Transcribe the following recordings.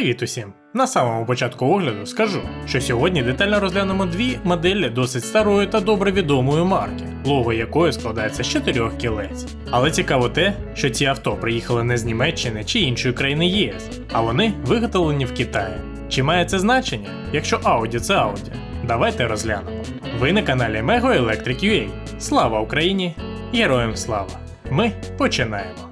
Привіт усім! На самому початку огляду скажу, що сьогодні детально розглянемо дві моделі досить старої та добре відомої марки, лого якої складається з чотирьох кілець. Але цікаво те, що ці авто приїхали не з Німеччини чи іншої країни ЄС, а вони виготовлені в Китаї. Чи має це значення? Якщо Audi це Audi? Давайте розглянемо. Ви на каналі Mego Electric UA. Слава Україні! Героям слава! Ми починаємо.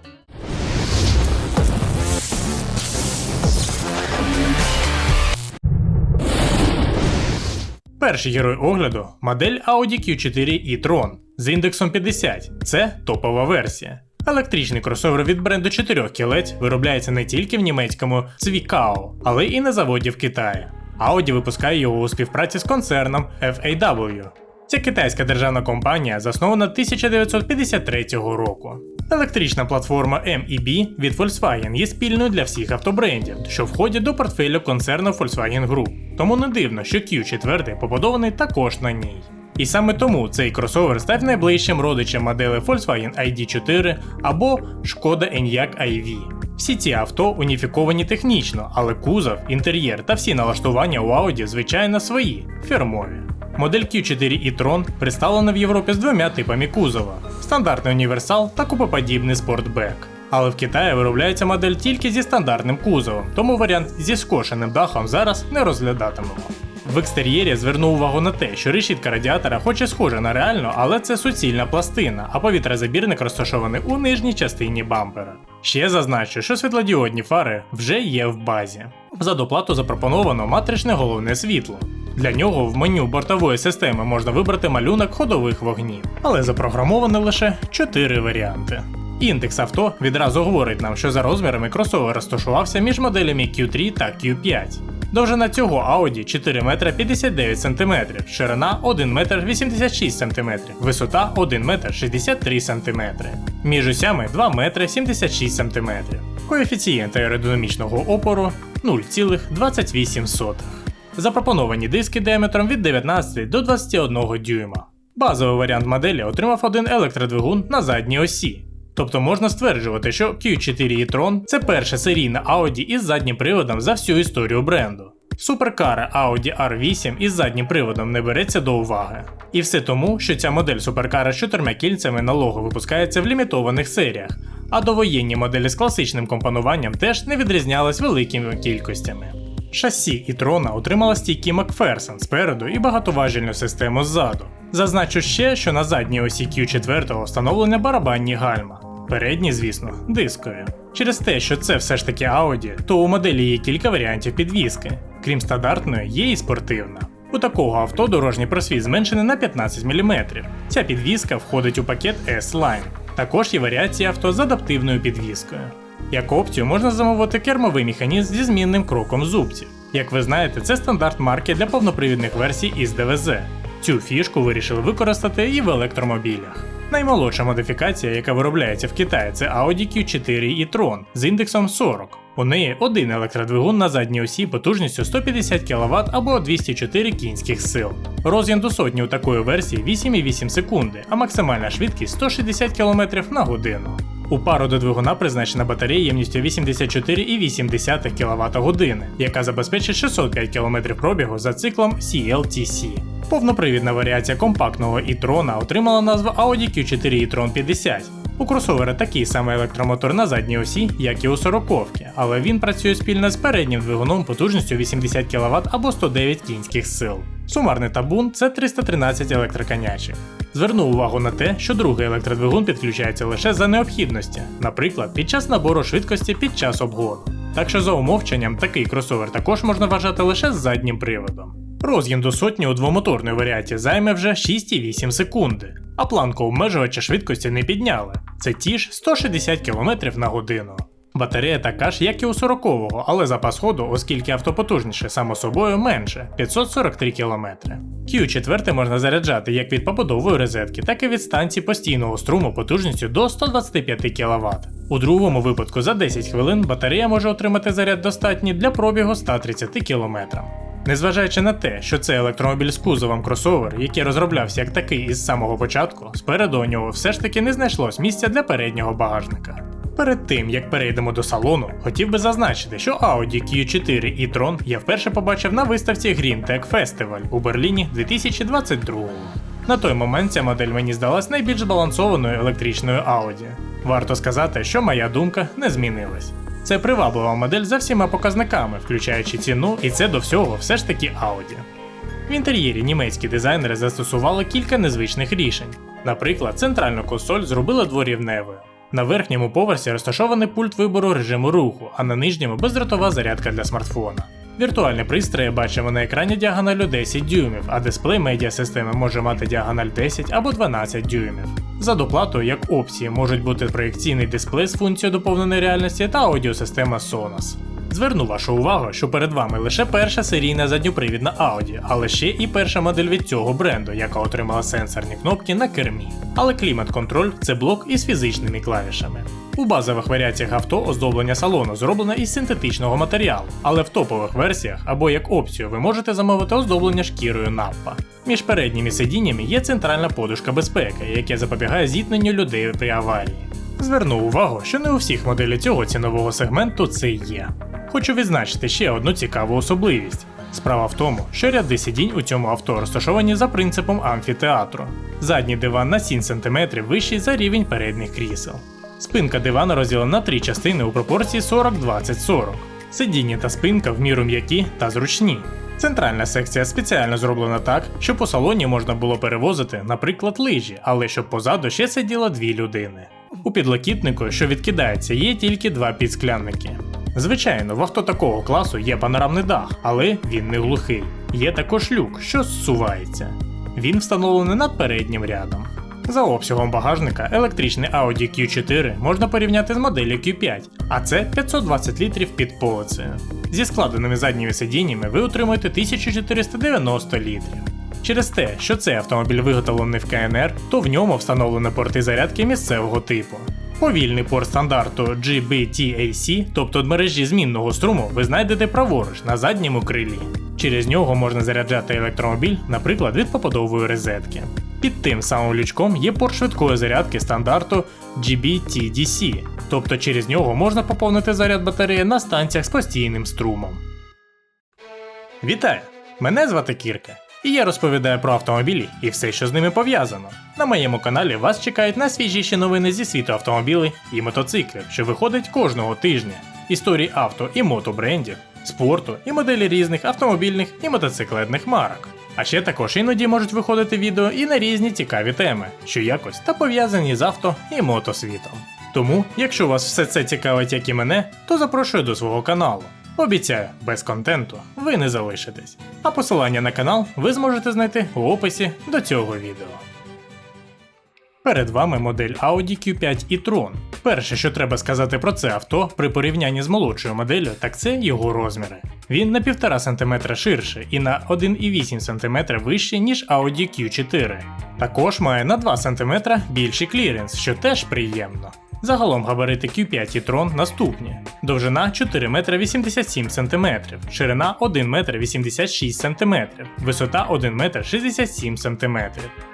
Перший герой огляду модель Audi Q4 e-tron з індексом 50. Це топова версія. Електричний кросовер від бренду 4 кілець виробляється не тільки в німецькому Цвікао, але і на заводі в Китаї. Audi випускає його у співпраці з концерном FAW. Ця китайська державна компанія заснована 1953 року. Електрична платформа MEB від Volkswagen є спільною для всіх автобрендів, що входять до портфелю концерну Volkswagen Group. Тому не дивно, що Q4 побудований також на ній. І саме тому цей кросовер став найближчим родичем моделі Volkswagen ID4 або Шкода Enyaq iV. Всі ці авто уніфіковані технічно, але кузов, інтер'єр та всі налаштування у Audi звичайно свої, фірмові. Модель Q4 e-tron представлена в Європі з двома типами кузова: стандартний універсал та купоподібний спортбек. Але в Китаї виробляється модель тільки зі стандартним кузовом, тому варіант зі скошеним дахом зараз не розглядатимемо. В екстер'єрі звернув увагу на те, що решітка радіатора хоч і схожа на реальну, але це суцільна пластина, а повітрязабірник розташований у нижній частині бампера. Ще зазначу, що світлодіодні фари вже є в базі. За доплату запропоновано матричне головне світло. Для нього в меню бортової системи можна вибрати малюнок ходових вогнів, але запрограмовано лише 4 варіанти. Індекс авто відразу говорить нам, що за розмірами кросовер розташувався між моделями Q3 та Q5. Довжина цього Audi 4 метра 59 см, ширина 1 метр 86 см, висота 1 метр 63 см. Між осями 2 метри 76 см. Коефіцієнт аеродинамічного опору 0,28. Запропоновані диски діаметром від 19 до 21 дюйма. Базовий варіант моделі отримав один електродвигун на задній осі. Тобто можна стверджувати, що Q4 e-tron це перша серійна Audi із заднім приводом за всю історію бренду. Суперкара Audi R8 із заднім приводом не береться до уваги. І все тому, що ця модель суперкара з чотирма кільцями на лого випускається в лімітованих серіях, а довоєнні моделі з класичним компонуванням теж не відрізнялись великими кількостями. Шасі і трона отримала стійки Макферсон спереду і багатоважільну систему ззаду. Зазначу ще, що на задній осі Q4 встановлені барабанні гальма. Передні, звісно, дискові. Через те, що це все ж таки Audi, то у моделі є кілька варіантів підвіски. Крім стандартної, є і спортивна. У такого авто дорожній просвіт зменшений на 15 мм. Ця підвіска входить у пакет S-Line. Також є варіація авто з адаптивною підвіскою. Як опцію можна замовити кермовий механізм зі змінним кроком зубців. Як ви знаєте, це стандарт марки для повнопривідних версій із ДВЗ. Цю фішку вирішили використати і в електромобілях. Наймолодша модифікація, яка виробляється в Китаї, це Audi Q4 e-tron з індексом 40. У неї один електродвигун на задній осі потужністю 150 кВт або 204 кінських сил. Розгін до сотні у такої версії 8,8 секунди, а максимальна швидкість 160 км на годину. У пару до двигуна призначена батарея ємністю 84,8 кВт години, яка забезпечить 605 км пробігу за циклом CLTC. Повнопривідна варіація компактного e-tron отримала назву Audi Q4 e-tron 50. У кросовера такий самий електромотор на задній осі, як і у 40-ки, але він працює спільно з переднім двигуном потужністю 80 кВт або 109 кінських сил. Сумарний табун це 313 електроконячих. Зверну увагу на те, що другий електродвигун підключається лише за необхідності, наприклад, під час набору швидкості під час обгону. Так що за умовченням такий кросовер також можна вважати лише з заднім приводом. Розгін до сотні у двомоторної варіації займе вже 6,8 секунди, а планку обмежувача швидкості не підняли. Це ті ж 160 км на годину. Батарея така ж, як і у 40-го, але запас ходу, оскільки авто потужніше, само собою менше 543 км. Q4 можна заряджати як від побудової розетки, так і від станції постійного струму потужністю до 125 кВт. У другому випадку за 10 хвилин батарея може отримати заряд достатній для пробігу 130 км. Незважаючи на те, що це електромобіль з кузовом кросовер, який розроблявся як такий із самого початку, спереду у нього все ж таки не знайшлось місця для переднього багажника. Перед тим як перейдемо до салону, хотів би зазначити, що Audi Q4 і Tron я вперше побачив на виставці Green Tech Festival у Берліні 2022 На той момент ця модель мені здалась найбільш збалансованою електричною Audi. Варто сказати, що моя думка не змінилась. Це приваблива модель за всіма показниками, включаючи ціну, і це до всього все ж таки Audi. В інтер'єрі німецькі дизайнери застосували кілька незвичних рішень. Наприклад, центральну консоль зробили дворівневою. На верхньому поверсі розташований пульт вибору режиму руху, а на нижньому бездротова зарядка для смартфона. Віртуальні пристрої бачимо на екрані діагоналю 10 дюймів, а дисплей медіасистеми може мати діагональ 10 або 12 дюймів. За доплатою, як опції, можуть бути проєкційний дисплей з функцією доповненої реальності та аудіосистема Sonos. Зверну вашу увагу, що перед вами лише перша серійна задньопривідна Audi, але ще і перша модель від цього бренду, яка отримала сенсорні кнопки на кермі. Але клімат-контроль це блок із фізичними клавішами. У базових варіаціях авто оздоблення салону зроблено із синтетичного матеріалу, але в топових версіях або як опцію ви можете замовити оздоблення шкірою наппа. Між передніми сидіннями є центральна подушка безпеки, яке запобігає зіткненню людей при аварії. Зверну увагу, що не у всіх моделі цього цінового сегменту це є. Хочу відзначити ще одну цікаву особливість. Справа в тому, що ряди сидінь у цьому авто розташовані за принципом амфітеатру. Задній диван на 7 см вищий за рівень передніх крісел. Спинка дивана розділена на три частини у пропорції 40-20-40. Сидіння та спинка в міру м'які та зручні. Центральна секція спеціально зроблена так, щоб у салоні можна було перевозити, наприклад, лижі, але щоб позаду ще сиділо дві людини. У підлокітнику, що відкидається, є тільки два підсклянники. Звичайно, в авто такого класу є панорамний дах, але він не глухий. Є також люк, що зсувається. Він встановлений над переднім рядом. За обсягом багажника електричний Audi Q4 можна порівняти з моделлю Q5, а це 520 літрів під полицею. Зі складеними задніми сидіннями ви отримуєте 1490 літрів. Через те, що цей автомобіль виготовлений в КНР, то в ньому встановлено порти зарядки місцевого типу. Повільний порт стандарту GBTAC, тобто мережі змінного струму, ви знайдете праворуч на задньому крилі. Через нього можна заряджати електромобіль, наприклад, від поподової розетки. Під тим самим лючком є порт швидкої зарядки стандарту GBTDC, тобто через нього можна поповнити заряд батареї на станціях з постійним струмом. Вітаю! Мене звати Кірка, і я розповідаю про автомобілі і все, що з ними пов'язано. На моєму каналі вас чекають найсвіжіші новини зі світу автомобілів і мотоциклів, що виходить кожного тижня. Історії авто і мотобрендів, спорту і моделі різних автомобільних і мотоциклетних марок. А ще також іноді можуть виходити відео і на різні цікаві теми, що якось та пов'язані з авто і мотосвітом. Тому, якщо вас все це цікавить, як і мене, то запрошую до свого каналу. Обіцяю, без контенту ви не залишитесь. А посилання на канал ви зможете знайти у описі до цього відео. Перед вами модель Audi Q5 і Tron. Перше, що треба сказати про це авто при порівнянні з молодшою моделлю, так це його розміри. Він на 1,5 см ширше і на 1,8 см вищий, ніж Audi Q4. Також має на 2 см більший кліренс, що теж приємно. Загалом габарити Q5 і Tron наступні: довжина 4 метри 87 см, ширина 1 метр 86 см, висота 1 метр 67 см,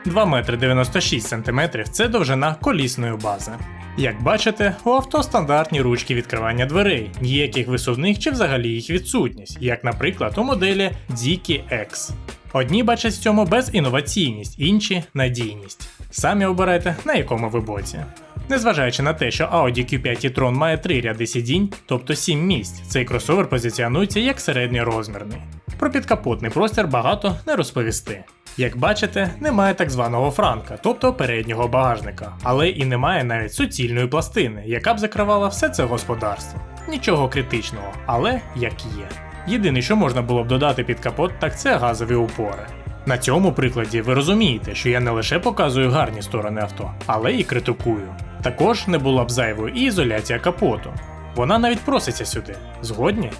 2 метри 96 см це довжина колісної бази. Як бачите, у авто стандартні ручки відкривання дверей, ніяких висувних чи взагалі їх відсутність, як, наприклад, у моделі Diki X. Одні бачать в цьому безінноваційність, інші надійність. Самі обирайте, на якому ви боці. Незважаючи на те, що Audi Q5 e-tron має 3 ряди сидінь, тобто 7 місць, цей кросовер позиціонується як середньорозмірний. Про підкапотний простір багато не розповісти. Як бачите, немає так званого франка, тобто переднього багажника, але і немає навіть суцільної пластини, яка б закривала все це господарство. Нічого критичного, але як є. Єдине, що можна було б додати під капот, так це газові упори. На цьому прикладі ви розумієте, що я не лише показую гарні сторони авто, але і критикую. Також не була б зайвою і ізоляція капоту. Вона навіть проситься сюди. Згодні?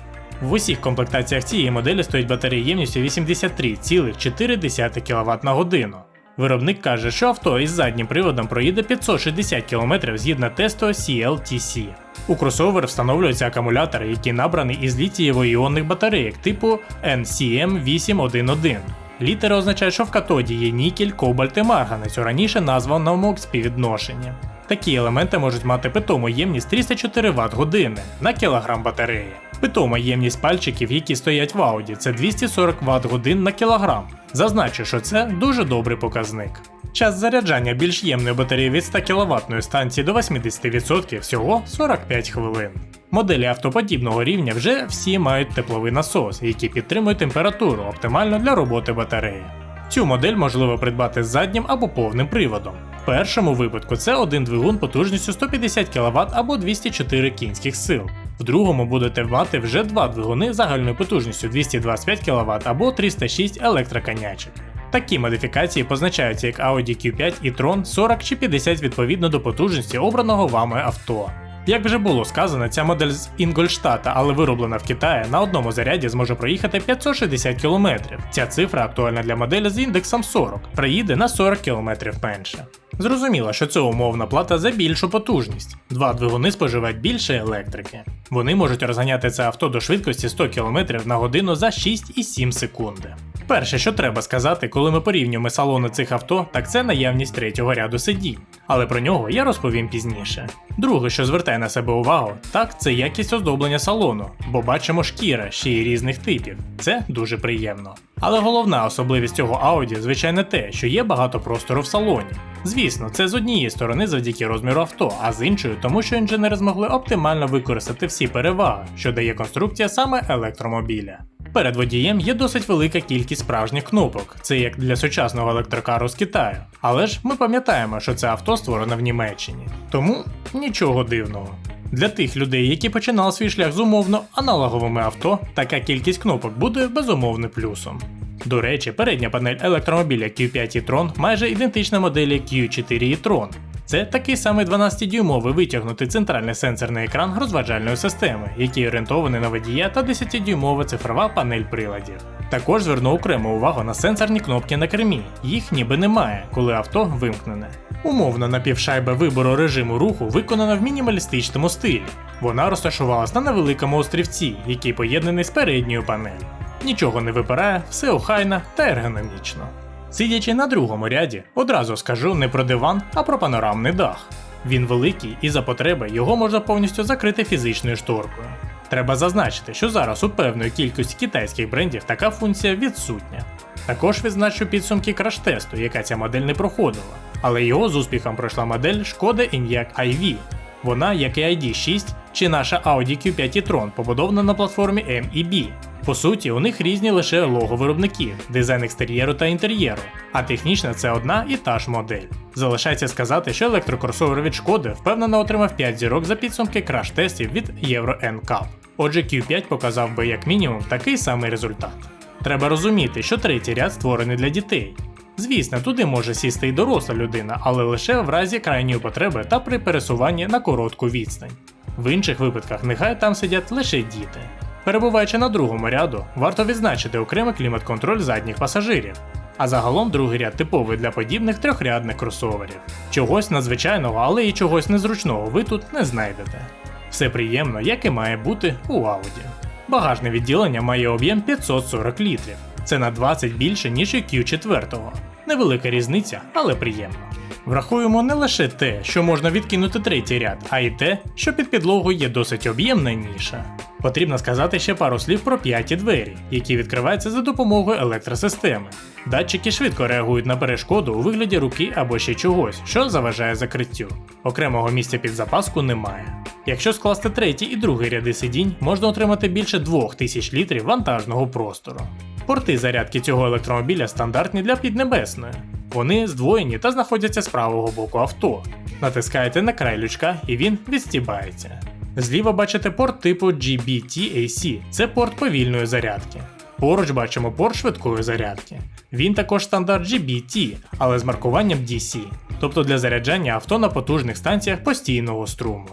В усіх комплектаціях цієї моделі стоїть батарея ємністю 83,4 кВт на годину. Виробник каже, що авто із заднім приводом проїде 560 км згідно тесту CLTC. У кросовер встановлюються акумулятори, які набрані із літієво-іонних батарейок типу NCM811. Літери означають, що в катоді є нікель, кобальт і марганець, у раніше названому співвідношенні. Такі елементи можуть мати питому ємність 304 Вт години на кілограм батареї. Питома ємність пальчиків, які стоять в Audi, це 240 Вт годин на кілограм. Зазначу, що це дуже добрий показник. Час заряджання більш ємної батареї від 100 кВт станції до 80% всього 45 хвилин. Моделі автоподібного рівня вже всі мають тепловий насос, який підтримує температуру оптимально для роботи батареї. Цю модель можливо придбати з заднім або повним приводом. Першому випадку це один двигун потужністю 150 кВт або 204 кінських сил. В другому будете мати вже два двигуни загальною потужністю 225 кВт або 306 електроконячок. Такі модифікації позначаються як Audi Q5 і Tron 40 чи 50 відповідно до потужності обраного вами авто. Як вже було сказано, ця модель з Інгольштата, але вироблена в Китаї, на одному заряді зможе проїхати 560 км. Ця цифра актуальна для моделі з індексом 40, проїде на 40 км менше. Зрозуміло, що це умовна плата за більшу потужність. Два двигуни споживають більше електрики. Вони можуть розганяти це авто до швидкості 100 км на годину за 6,7 секунди. Перше, що треба сказати, коли ми порівнюємо салони цих авто, так це наявність третього ряду сидінь. Але про нього я розповім пізніше. Друге, що звертає на себе увагу, так це якість оздоблення салону, бо бачимо шкіра ще й різних типів. Це дуже приємно. Але головна особливість цього Audi, звичайно, те, що є багато простору в салоні. Звісно, це з однієї сторони завдяки розміру авто, а з іншої, тому що інженери змогли оптимально використати всі переваги, що дає конструкція саме електромобіля. Перед водієм є досить велика кількість справжніх кнопок, це як для сучасного електрокару з Китаю. Але ж ми пам'ятаємо, що це авто створено в Німеччині. Тому нічого дивного. Для тих людей, які починали свій шлях з умовно аналоговими авто, така кількість кнопок буде безумовним плюсом. До речі, передня панель електромобіля Q5 e-tron майже ідентична моделі Q4 e-tron. Це такий самий 12-дюймовий витягнутий центральний сенсорний екран розважальної системи, який орієнтований на водія та 10-дюймова цифрова панель приладів. Також зверну окрему увагу на сенсорні кнопки на кермі, їх ніби немає, коли авто вимкнене. Умовно напівшайба вибору режиму руху виконана в мінімалістичному стилі. Вона розташувалась на невеликому острівці, який поєднаний з передньою панелью. Нічого не випирає, все охайно та ергономічно. Сидячи на другому ряді, одразу скажу не про диван, а про панорамний дах. Він великий і за потреби його можна повністю закрити фізичною шторкою. Треба зазначити, що зараз у певної кількості китайських брендів така функція відсутня. Також відзначу підсумки краш-тесту, яка ця модель не проходила, але його з успіхом пройшла модель Шкода Enyaq iV. Вона, як і ID6 чи наша Audi Q5 e-tron, побудована на платформі MEB. По суті, у них різні лише лого виробників, дизайн екстер'єру та інтер'єру, а технічно це одна і та ж модель. Залишається сказати, що електрокросовер від шкоди впевнено отримав 5 зірок за підсумки краш-тестів від Euro NCAP. Отже, Q5 показав би як мінімум такий самий результат. Треба розуміти, що третій ряд створений для дітей. Звісно, туди може сісти і доросла людина, але лише в разі крайньої потреби та при пересуванні на коротку відстань. В інших випадках нехай там сидять лише діти. Перебуваючи на другому ряду, варто відзначити окремий клімат-контроль задніх пасажирів. А загалом другий ряд типовий для подібних трьохрядних кросоверів. Чогось надзвичайного, але і чогось незручного ви тут не знайдете. Все приємно, як і має бути у Audi. Багажне відділення має об'єм 540 літрів. Це на 20 більше, ніж і Q4. Невелика різниця, але приємно. Врахуємо не лише те, що можна відкинути третій ряд, а й те, що під підлогою є досить об'ємна ніша. Потрібно сказати ще пару слів про п'яті двері, які відкриваються за допомогою електросистеми. Датчики швидко реагують на перешкоду у вигляді руки або ще чогось, що заважає закриттю. Окремого місця під запаску немає. Якщо скласти третій і другий ряди сидінь, можна отримати більше 2000 літрів вантажного простору. Порти зарядки цього електромобіля стандартні для піднебесної. Вони здвоєні та знаходяться з правого боку авто. Натискаєте на край лючка і він відстібається. Зліва бачите порт типу GBT-AC, це порт повільної зарядки. Поруч бачимо порт швидкої зарядки. Він також стандарт GBT, але з маркуванням DC, тобто для заряджання авто на потужних станціях постійного струму.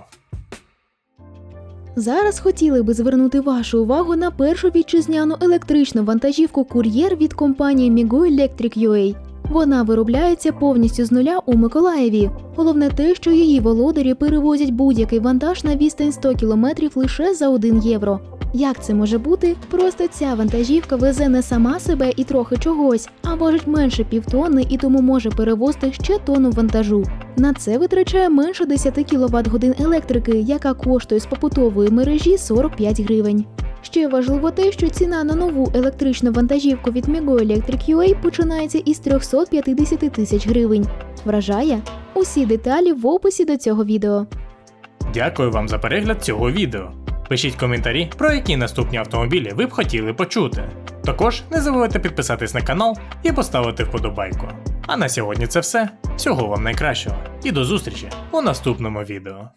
Зараз хотіли би звернути вашу увагу на першу вітчизняну електричну вантажівку кур'єр від компанії Migo Electric UA. Вона виробляється повністю з нуля у Миколаєві. Головне те, що її володарі перевозять будь-який вантаж на відстань 100 кілометрів лише за 1 євро. Як це може бути? Просто ця вантажівка везе не сама себе і трохи чогось, а важить менше півтонни і тому може перевозити ще тонну вантажу. На це витрачає менше 10 кВт годин електрики, яка коштує з побутової мережі 45 гривень. Ще важливо те, що ціна на нову електричну вантажівку від Migo Electric UA починається із 350 тисяч гривень. Вражає? Усі деталі в описі до цього відео. Дякую вам за перегляд цього відео. Пишіть коментарі, про які наступні автомобілі ви б хотіли почути. Також не забувайте підписатись на канал і поставити вподобайку. А на сьогодні це все. Всього вам найкращого і до зустрічі у наступному відео.